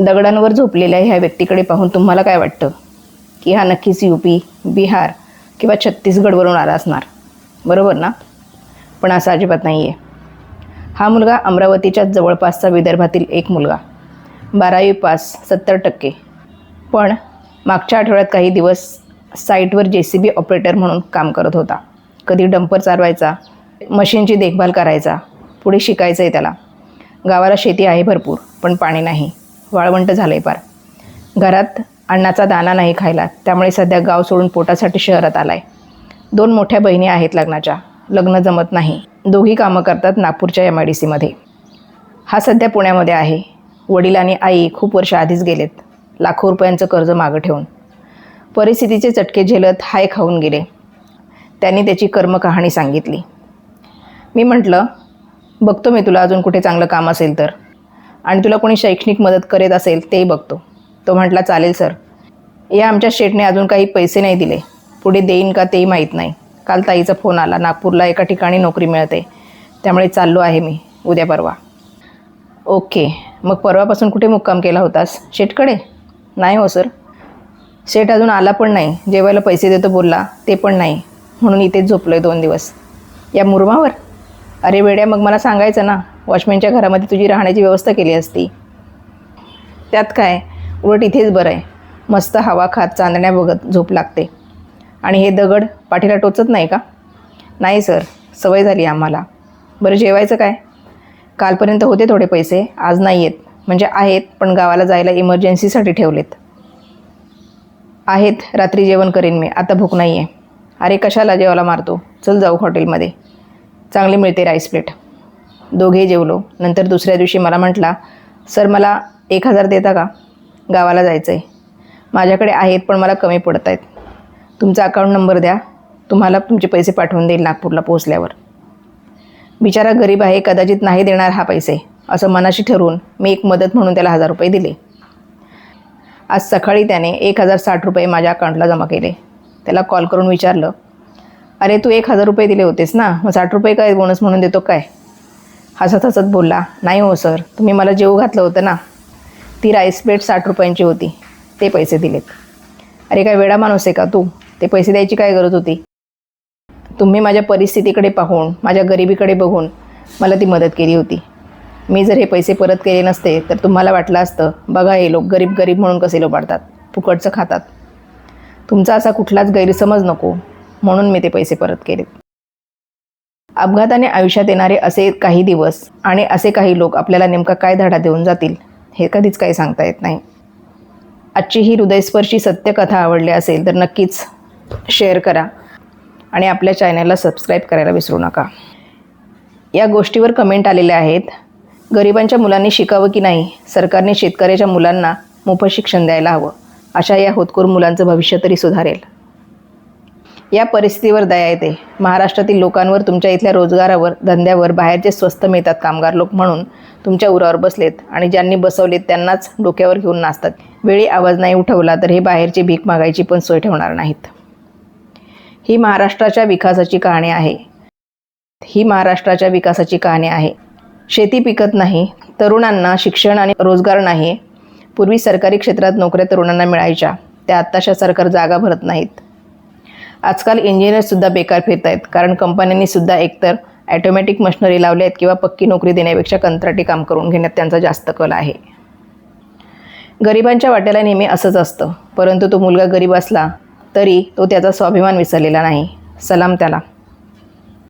दगडांवर झोपलेल्या ह्या व्यक्तीकडे पाहून तुम्हाला काय वाटतं? की हा नक्कीच यू पी बिहार किंवा छत्तीसगडवरून आला असणार. बरोबर ना? पण असं अजिबात नाही आहे हा मुलगा अमरावतीच्या जवळपासचा विदर्भातील एक मुलगा. बारावी पास सत्तर टक्के. पण मागच्या आठवड्यात काही दिवस साईटवर जे सी बी ऑपरेटर म्हणून काम करत होता. कधी डंपर चालवायचा मशीनची देखभाल करायचा पुढे शिकायचं आहे त्याला. गावाला शेती आहे भरपूर पण पाणी नाही. वाळवंट झालं आहे पार घरात अन्नाचा दाना नाही खायला त्यामुळे सध्या गाव सोडून पोटासाठी शहरात आला आहे दोन मोठ्या बहिणी आहेत लग्नाच्या लग्न जमत नाही. दोघी कामं करतात नागपूरच्या एम आय डी सीमध्ये हा सध्या पुण्यामध्ये आहे. वडील आणि आई खूप वर्ष आधीच गेलेत. लाखो रुपयांचं कर्ज मागं ठेवून. परिस्थितीचे चटके झेलत हाय खाऊन गेले. त्यांनी त्याची कर्मकहाणी सांगितली. मी म्हटलं बघतो मी तुला अजून कुठे चांगलं काम असेल तर. आणि तुला कोणी शैक्षणिक मदत करीत असेल तेही बघतो. तो म्हटला चालेल सर. या आमच्या शेटने अजून काही पैसे नाही दिले. पुढे देईन का तेही माहीत नाही. काल ताईचा फोन आला. नागपूरला एका ठिकाणी नोकरी मिळते. त्यामुळे चाललो आहे मी. उद्या परवा. ओके. मग परवापासून कुठे मुक्काम केला होतास? शेटकडे नाही हो सर. शेट अजून आला पण नाही. जेवायला पैसे देतो बोलला. ते पण नाही. म्हणून इथेच झोपलो आहे दोन दिवस. या मुरमावर? अरे वेड्या मग मला सांगायचं ना. वॉचमॅनच्या घरामध्ये तुझी राहण्याची व्यवस्था केली असती. त्यात काय? उलट इथेच बरं आहे. मस्त हवा खात चांदण्या बघत झोप लागते. आणि हे दगड पाठीला टोचत नाही का? नाही सर. सवय झाली आम्हाला. बरं जेवायचं काय? कालपर्यंत होते थोडे पैसे. आज नाही आहेत म्हणजे आहेत पण गावाला जायला इमर्जन्सीसाठी ठेवलेत. आहेत रात्री जेवण करीन मी. आता भूक नाही आहे अरे कशाला जेवायला मारतो? चल जाऊ हॉटेलमध्ये. चांगली मिळते राईस प्लेट. दोघे जेवलो. नंतर दुसऱ्या दिवशी मला म्हटला सर मला एक हजार देता का? गावाला जायचं आहे माझ्याकडे आहेत पण मला कमी पडत आहेत तुमचा अकाउंट नंबर द्या. तुम्हाला तुमचे पैसे पाठवून देईल नागपूरला पोहोचल्यावर. बिचारा गरीब आहे कदाचित नाही देणार हा पैसे असं मनाशी ठरवून मी एक मदत म्हणून त्याला हजार रुपये दिले. आज सकाळी त्याने एक हजार साठ रुपये माझ्या अकाउंटला जमा केले. त्याला कॉल करून विचारलं अरे तू एक हजार रुपये दिले होतेस ना? मग साठ रुपये काय बोनस म्हणून देतो काय? हसत हसत बोलला नाही हो सर. तुम्ही मला जेव घातलं होतं ना. ती राईस प्लेट साठ रुपयांची होती. ते पैसे दिलेत. अरे काय वेडा माणूस आहे का तू? ते पैसे द्यायची काय गरज होती? तुम्ही माझ्या परिस्थितीकडे पाहून माझ्या गरिबीकडे बघून मला ती मदत केली होती. मी जर हे पैसे परत केले नसते तर तुम्हाला वाटलं असतं बघा हे लोक गरीब गरीब म्हणून कसे लोबाडतात फुकटचं खातात. तुमचा असा कुठलाच गैरसमज नको म्हणून मी ते पैसे परत केलेत. अपघाताने आयुष्यात येणारे असे काही दिवस आणि असे काही लोक आपल्याला नेमका काय धडा देऊन जातील हे कधीच काही सांगता येत नाही. आजची ही हृदयस्पर्शी सत्यकथा आवडली असेल तर नक्कीच शेअर करा आणि आपल्या चॅनलला सबस्क्राईब करायला विसरू नका. या गोष्टीवर कमेंट आलेल्या आहेत गरिबांच्या मुलांनी शिकावं की नाही? सरकारने शेतकऱ्याच्या मुलांना मोफत शिक्षण द्यायला हवं. अशा या होतकोर मुलांचं भविष्य तरी सुधारेल. या परिस्थितीवर दया येते. महाराष्ट्रातील लोकांवर तुमच्या इथल्या रोजगारावर धंद्यावर बाहेरचे स्वस्त मिळतात कामगार लोक म्हणून. तुमच्या उरावर बसलेत आणि ज्यांनी बसवलेत त्यांनाच डोक्यावर घेऊन नाचतात. वेळी आवाज नाही उठवला तर हे बाहेरची भीक मागायची पण सोय ठेवणार नाहीत. ही महाराष्ट्राच्या विकासाची कहाणी आहे. ही महाराष्ट्राच्या विकासाची कहाणी आहे. शेती पिकत नाही तरुणांना शिक्षण आणि रोजगार नाही पूर्वी सरकारी क्षेत्रात नोकऱ्या तरुणांना मिळायच्या. त्या आत्ताशा सरकार जागा भरत नाहीत. आजकाल इंजिनियरसुद्धा बेकार फिरत आहेत कारण कंपन्यांनीसुद्धा एकतर ॲटोमॅटिक मशिनरी लावल्या आहेत किंवा पक्की नोकरी देण्यापेक्षा कंत्राटी काम करून घेण्यात त्यांचा जास्त कल आहे. गरिबांच्या वाट्याला नेहमी असंच असतं. परंतु तो मुलगा गरीब असला तरी तो त्याचा स्वाभिमान विसरलेला नाही. सलाम त्याला.